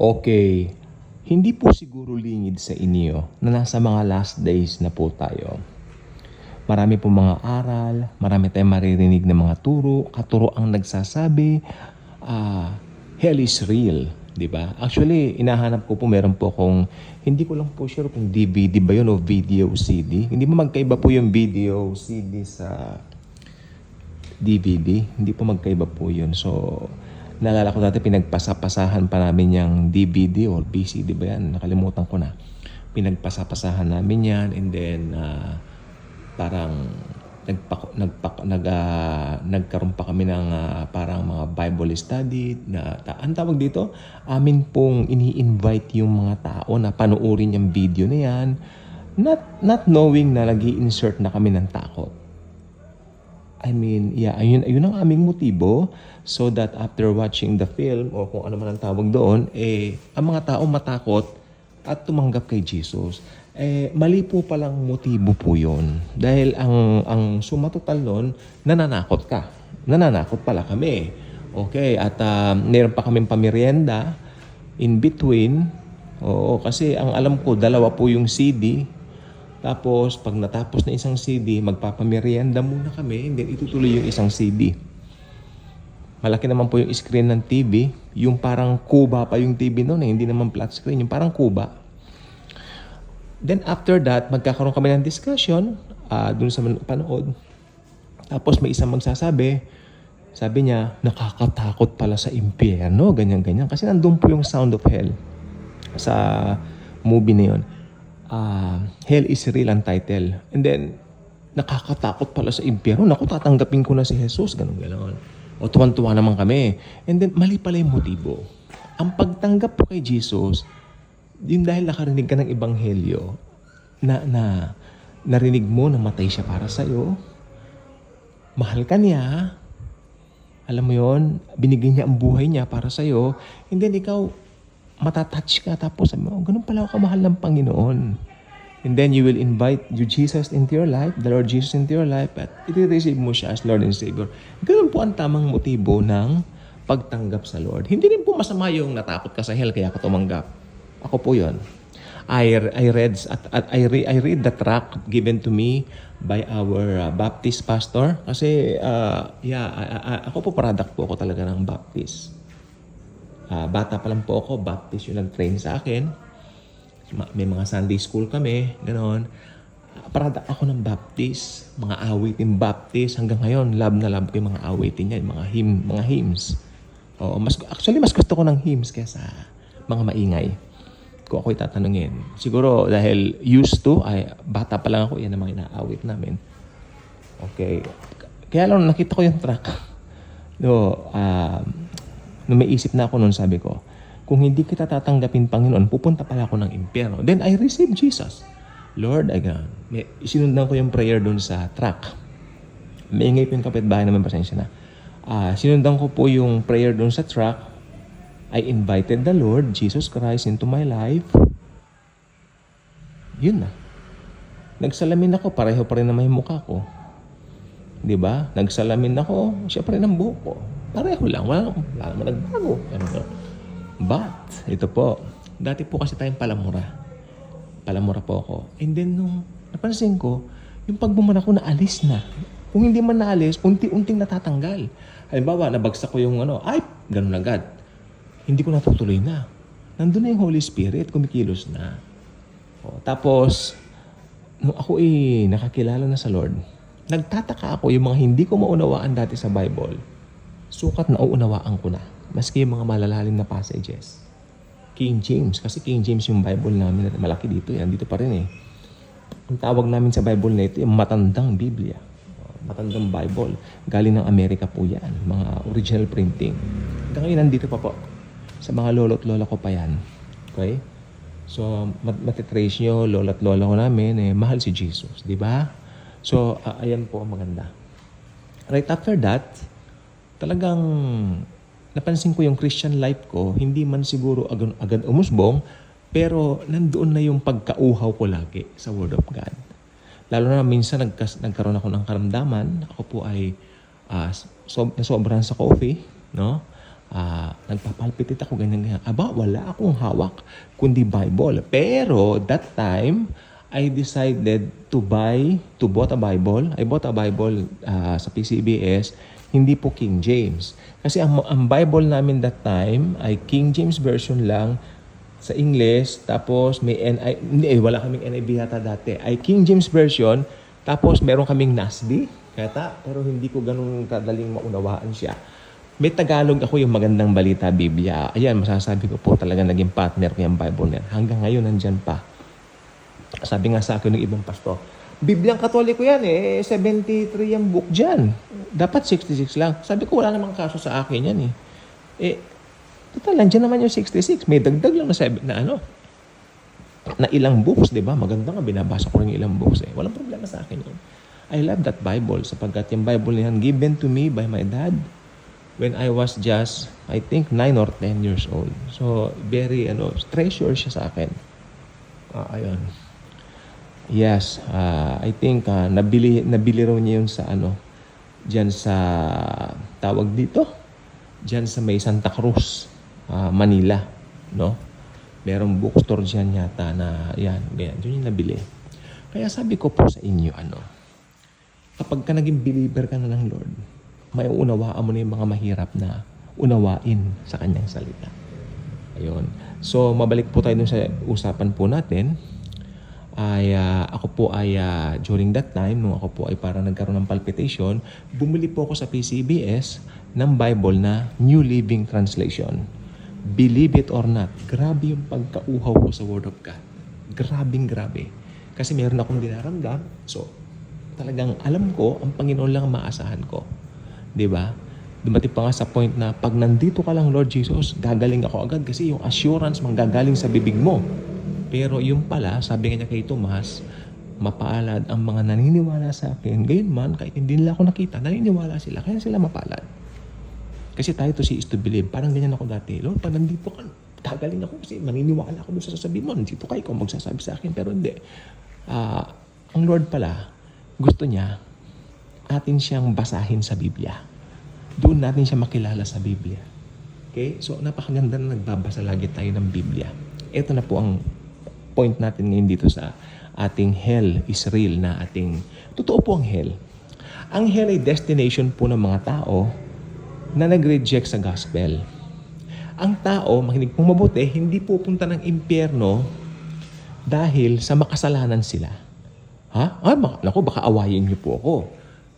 Okay, hindi po siguro lingid sa inyo na nasa mga last days na po tayo. Marami po mga aral, marami tayong maririnig ng mga turo, katuro ang nagsasabi, ah, hell is real, di ba? Actually, inahanap ko po, meron po akong, hindi ko lang po sure kung DVD ba yun o video CD. Hindi mo magkaiba po yung video CD sa DVD. Hindi po magkaiba po yun. So, naalala ko dati pinagpasapasahan pa namin yung DVD or VCD ba yan? Nakalimutan ko na. Pinagpasapasahan namin yan and then ah, parang nagpa, nagpa, nag, ah, nagkaroon pa kami ng ah, parang mga Bible study na ta, ang tawag dito amin pong ini-invite yung mga tao na panoorin yung video na yan not not knowing na nag insert na kami ng takot I mean, yeah, ayun, ayun ang aming motibo so that after watching the film o kung ano man ang tawag doon, eh, ang mga tao matakot at tumanggap kay Jesus. Eh, mali po palang motibo po yun. Dahil ang, ang sumatotal nun, nananakot ka. Nananakot pala kami. Okay, at uh, meron pa kaming pamerienda in between. Oo, kasi ang alam ko, dalawa po yung CD. Tapos, pag natapos na isang CD, magpapamerienda muna kami, and then itutuloy yung isang CD. Malaki naman po yung screen ng TV. Yung parang kuba pa yung TV noon, eh, hindi naman flat screen, yung parang kuba. Then after that, magkakaroon kami ng discussion uh, dun sa panood. Tapos may isang magsasabi, sabi niya, nakakatakot pala sa impyerno, ganyan-ganyan. Kasi nandun po yung sound of hell sa movie na yun. Ah, hell is real ang title. And then, nakakatakot pala sa impyerno. Naku, tatanggapin ko na si Jesus. Ganun, ganon. O tuwan-tuwa naman kami. And then, mali pala yung motibo. Ang pagtanggap po kay Jesus, yun dahil nakarinig ka ng ebanghelyo, na, na narinig mo na matay siya para sa'yo, mahal ka niya, alam mo yon binigay niya ang buhay niya para sa'yo, and then ikaw, matatouch ka, tapos oh, ganun pala ako kamahal ng Panginoon. And then you will invite you Jesus into your life, the Lord Jesus into your life, at i-receive mo siya as Lord and Savior. Ganun po ang tamang motibo ng pagtanggap sa Lord. Hindi rin po masama yung natakot ka sa hell kaya ka tumanggap. Ako po yon. I, I read at, at I, re, I read the tract given to me by our uh, Baptist pastor kasi uh, yeah a- a- ako po product po ako talaga ng Baptist. Ah, bata pa lang po ako, Baptist yung nag-train sa akin. Ma- May mga Sunday school kami. Ah, Product ako ng Baptist, mga awitin Baptist. Hanggang ngayon, love na love ko yung mga awitin yung mga hymn, mga hymns. Oo, mas, actually, mas gusto ko ng hymns kaysa mga maingay. Kung ako'y tatanungin. Siguro dahil used to, ay bata pa lang ako, yan ang mga inaawit namin. Okay. Kaya lang nakita ko yung track. No, um, nung may isip na ako noon, sabi ko, kung hindi kita tatanggapin, Panginoon, pupunta pala ako ng impyerno. Then I received Jesus. Lord, again, may, sinundan ko yung prayer doon sa track. Maingay po yung kapitbahay naman, pasensya na. Ah, sinundan ko po yung prayer doon sa track. I invited the Lord, Jesus Christ, into my life. Yun na. Nagsalamin ako, pareho pa rin naman yung mukha ko. Di ba? Nagsalamin ako, siya pa rin ang buhok ko. Pareho lang, wala, wala naman nagbago. Ano? But, ito po, dati po kasi tayong palamura. Palamura po ako. And then, nung napansin ko, yung pagbumura ko naalis na. Kung hindi man naalis, unti-unting natatanggal. Halimbawa, nabagsak ko yung ano, ay, ganun agad. Hindi ko natutuloy na. Nandun na yung Holy Spirit, kumikilos na. O, tapos, nung ako eh nakakilala na sa Lord, nagtataka ako yung mga hindi ko maunawaan dati sa Bible, sukat na uunawaan ko na. Maski yung mga malalalim na passages. King James, kasi King James yung Bible namin, malaki dito yan, dito pa rin eh. Ang tawag namin sa Bible na ito, yung matandang Biblia. Matandang Bible. Galing ng Amerika po yan, mga original printing. Hanggang ngayon, nandito pa po. Sa mga lolo't lola ko pa yan. Okay? So, mat- matitrace nyo, lola't lola ko namin, eh, mahal si Jesus, di ba? So, ah, ayan po ang maganda. Right after that, talagang napansin ko yung Christian life ko, hindi man siguro agad, agad umusbong, pero nandoon na yung pagkauhaw ko lagi sa Word of God. Lalo na minsan nagkas, nagkaroon ako ng karamdaman, ako po ay uh, so, nasobrahan sa coffee, no? ah, nagpapalpitit ako, ganyan, ganyan. Aba, wala akong hawak, kundi Bible. Pero, that time, I decided to buy, to bought a Bible. I bought a Bible ah, sa PCBS, hindi po King James. Kasi ang, ang Bible namin that time ay King James Version lang sa English, tapos may NI, hindi, eh, wala kaming NIV yata dati. Ay King James Version, tapos meron kaming NASB, kata, pero hindi ko ganun kadaling maunawaan siya. May Tagalog ako yung magandang balita Biblia. Ayan, masasabi ko po talaga naging partner ko yung Bible na. Hanggang ngayon, nandyan pa. Sabi nga sa akin ng ibang pastor, Bibliang Katoliko yan eh, 73 yung book dyan. Dapat 66 lang. Sabi ko, wala namang kaso sa akin yan eh. Eh, total, nandiyan naman yung 66. May dagdag lang na, seven, na ano, na ilang books, di ba? Maganda nga, binabasa ko rin ilang books eh. Walang problema sa akin yun. I love that Bible sapagkat yung Bible na yan given to me by my dad when I was just, I think, 9 or 10 years old. So, very, ano, treasure siya sa akin. Ah, ayun. Yes, ah, I think ah, nabili nabili raw niya yun sa ano diyan sa tawag dito diyan sa may Santa Cruz, ah, Manila, no? Merong bookstore diyan yata na yan, ganyan, doon yung nabili. Kaya sabi ko po sa inyo ano, kapag ka naging believer ka na ng Lord, may unawaan mo na yung mga mahirap na unawain sa kanyang salita. Ayun. So, mabalik po tayo dun sa usapan po natin ay ah, ako po ay ah, during that time nung ako po ay parang nagkaroon ng palpitation, bumili po ako sa PCBS ng Bible na New Living Translation. Believe it or not, grabe yung pagkauhaw ko sa Word of God. Grabing grabe. Kasi meron akong dinaramdam. So, talagang alam ko, ang Panginoon lang ang maasahan ko. ba? Dumating pa nga sa point na pag nandito ka lang, Lord Jesus, gagaling ako agad kasi yung assurance manggagaling sa bibig mo. Pero yung pala, sabi nga niya kay Tomas, mapalad ang mga naniniwala sa akin. Gayon man, kahit hindi nila ako nakita, naniniwala sila. Kaya sila mapalad. Kasi tayo to see is to believe. Parang ganyan ako dati. Lord, pag nandito ka, gagaling ako kasi maniniwala ako dun sa sasabihin mo. Nandito ka, ikaw magsasabi sa akin. Pero hindi. Ah, ang Lord pala, gusto niya, atin siyang basahin sa Biblia. Doon natin siya makilala sa Biblia. Okay? So, napakaganda na nagbabasa lagi tayo ng Biblia. Ito na po ang point natin ngayon dito sa ating hell is real na ating... Totoo po ang hell. Ang hell ay destination po ng mga tao na nag-reject sa gospel. Ang tao, makinig pong mabuti, hindi pupunta ng impyerno dahil sa makasalanan sila. Ha? Ah, baka, naku, baka awayin niyo po ako.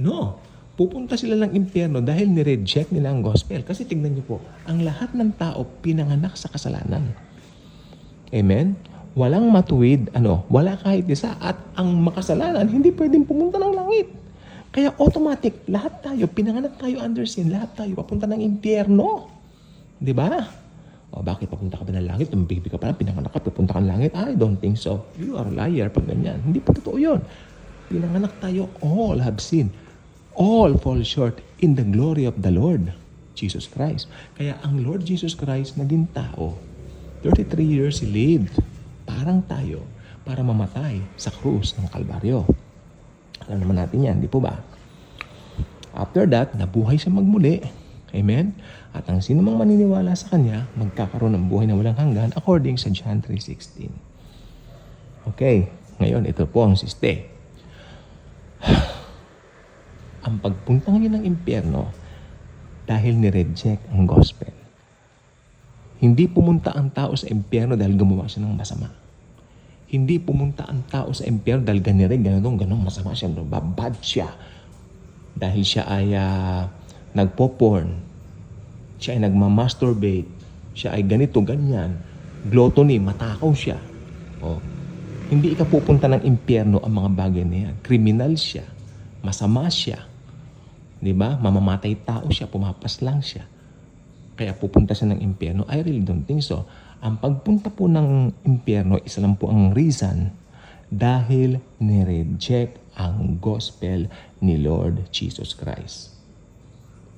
No. Pupunta sila ng impyerno dahil ni-reject nila ang gospel. Kasi tignan niyo po, ang lahat ng tao pinanganak sa kasalanan. Amen? Walang matuwid, ano, wala kahit isa. At ang makasalanan, hindi pwedeng pumunta ng langit. Kaya automatic, lahat tayo, pinanganak tayo under sin, lahat tayo papunta ng impyerno. Di ba? O bakit papunta ka ba ng langit? Nung baby ka pa pinanganak ka, pupunta ka ng langit? I don't think so. You are a liar pag ganyan. Hindi po totoo yun. Pinanganak tayo, all have sinned. All fall short in the glory of the Lord, Jesus Christ. Kaya ang Lord Jesus Christ naging tao. 33 years He lived. Parang tayo. Para mamatay sa krus ng Kalbaryo. Alam naman natin yan, di po ba? After that, nabuhay siya magmuli. Amen? At ang sino mang maniniwala sa Kanya, magkakaroon ng buhay na walang hanggan according sa John 3.16. Okay, ngayon ito po ang siste. ang pagpunta ngayon ng impyerno dahil ni-reject ang gospel. Hindi pumunta ang tao sa impyerno dahil gumawa siya ng masama. Hindi pumunta ang tao sa impyerno dahil ganire, ganun, ganun, masama siya, no? siya. Dahil siya ay uh, nagpo-porn, siya ay nagmamasturbate, siya ay ganito, ganyan, gluttony, matakaw siya. Oh. Hindi ka pupunta ng impyerno ang mga bagay na yan. Kriminal siya, masama siya, Di ba? Mamamatay tao siya, pumapas lang siya. Kaya pupunta siya ng impyerno. I really don't think so. Ang pagpunta po ng impyerno, isa lang po ang reason dahil nireject ang gospel ni Lord Jesus Christ.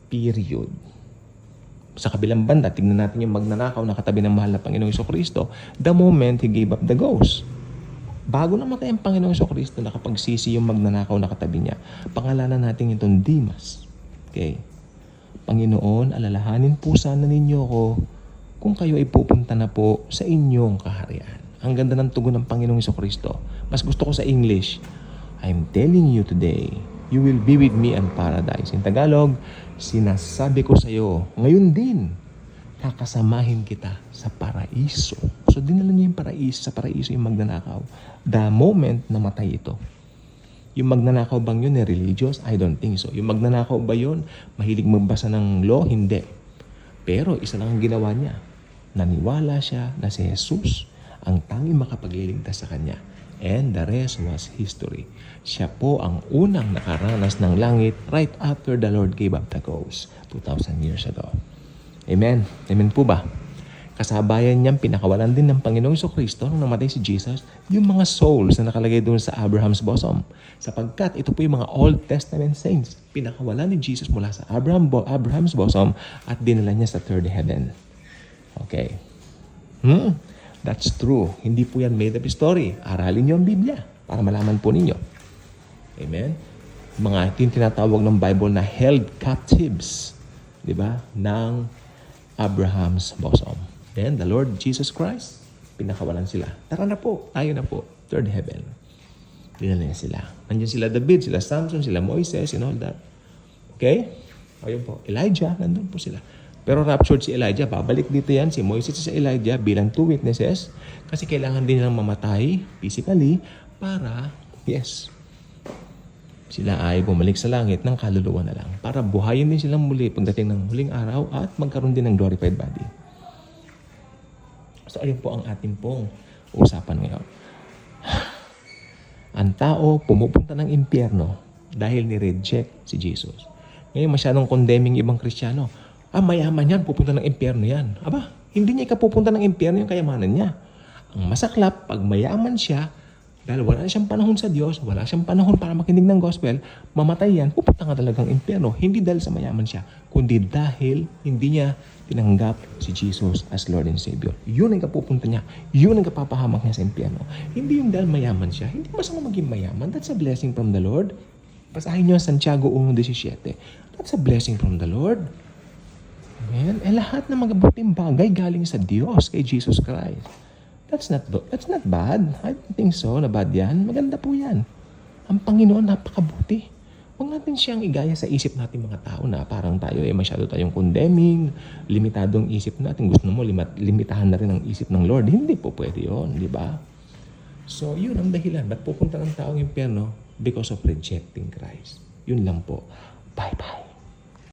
Period. Sa kabilang banda, tignan natin yung magnanakaw na katabi ng mahal na Panginoong Kristo, the moment he gave up the ghost. Bago namatay ang Panginoong Kristo, nakapagsisi yung magnanakaw na katabi niya. Pangalanan natin itong Dimas. Okay? Panginoon, alalahanin po sana ninyo ko kung kayo ay pupunta na po sa inyong kaharian. Ang ganda ng tugon ng Panginoong Kristo. Mas gusto ko sa English, I'm telling you today, you will be with me in paradise. In Tagalog, sinasabi ko sa iyo, ngayon din, kakasamahin kita sa paraiso. So dinala niya yung paraiso, sa paraiso yung magnanakaw. The moment na matay ito. Yung magnanakaw bang yun eh, religious? I don't think so. Yung magnanakaw ba yun? Mahilig magbasa ng law? Hindi. Pero isa lang ang ginawa niya. Naniwala siya na si Jesus ang tanging makapagliligtas sa kanya. And the rest was history. Siya po ang unang nakaranas ng langit right after the Lord gave up the ghost 2,000 years ago. Amen. Amen po ba? Kasabayan niyang pinakawalan din ng Panginoong Iso Kristo nung namatay si Jesus, yung mga souls na nakalagay doon sa Abraham's bosom. Sapagkat ito po yung mga Old Testament saints. Pinakawalan ni Jesus mula sa Abraham, Abraham's bosom at dinala niya sa third heaven. Okay. Hmm? That's true. Hindi po yan made up story. Aralin niyo ang Biblia para malaman po ninyo. Amen? Mga yung tinatawag ng Bible na held captives. Di ba? Ng Abraham's bosom. Then, the Lord Jesus Christ, pinakawalan sila. Tara na po, tayo na po. Third heaven. Dinala niya sila. Nandiyan sila David, sila Samson, sila Moises, and all that. Okay? Ayun po. Elijah, nandun po sila. Pero raptured si Elijah, babalik dito yan si Moises sa Elijah bilang two witnesses kasi kailangan din nilang mamatay physically para, yes, sila ay bumalik sa langit ng kaluluwa na lang para buhayin din silang muli pagdating ng huling araw at magkaroon din ng glorified body. So ayun po ang ating pong usapan ngayon. Ang tao pumupunta ng impyerno dahil ni-reject si Jesus. Ngayon masyadong condemning ibang Kristiyano. Ah, mayaman yan, pupunta ng impyerno yan. Aba, hindi niya ikapupunta ng impyerno yung kayamanan niya. Ang masaklap, pag mayaman siya, dahil wala na siyang panahon sa Diyos, wala siyang panahon para makinig ng gospel, mamatay yan, pupunta nga talagang impyerno. Hindi dahil sa mayaman siya, kundi dahil hindi niya tinanggap si Jesus as Lord and Savior. Yun ang kapupunta niya. Yun ang kapapahamak niya sa impyerno. Hindi yung dahil mayaman siya. Hindi masama maging mayaman. That's a blessing from the Lord. Basahin niyo Santiago 1.17. That's a blessing from the Lord. Amen. Eh lahat ng magabuting bagay galing sa Diyos kay Jesus Christ. That's not that's not bad. I don't think so na bad yan. Maganda po yan. Ang Panginoon napakabuti. Huwag natin siyang igaya sa isip natin mga tao na parang tayo eh masyado tayong condemning, limitadong isip natin. Gusto mo limat, limitahan na rin ang isip ng Lord. Hindi po pwede yun, di ba? So, yun ang dahilan. Ba't pupunta ng taong impyerno? Because of rejecting Christ. Yun lang po. Bye-bye.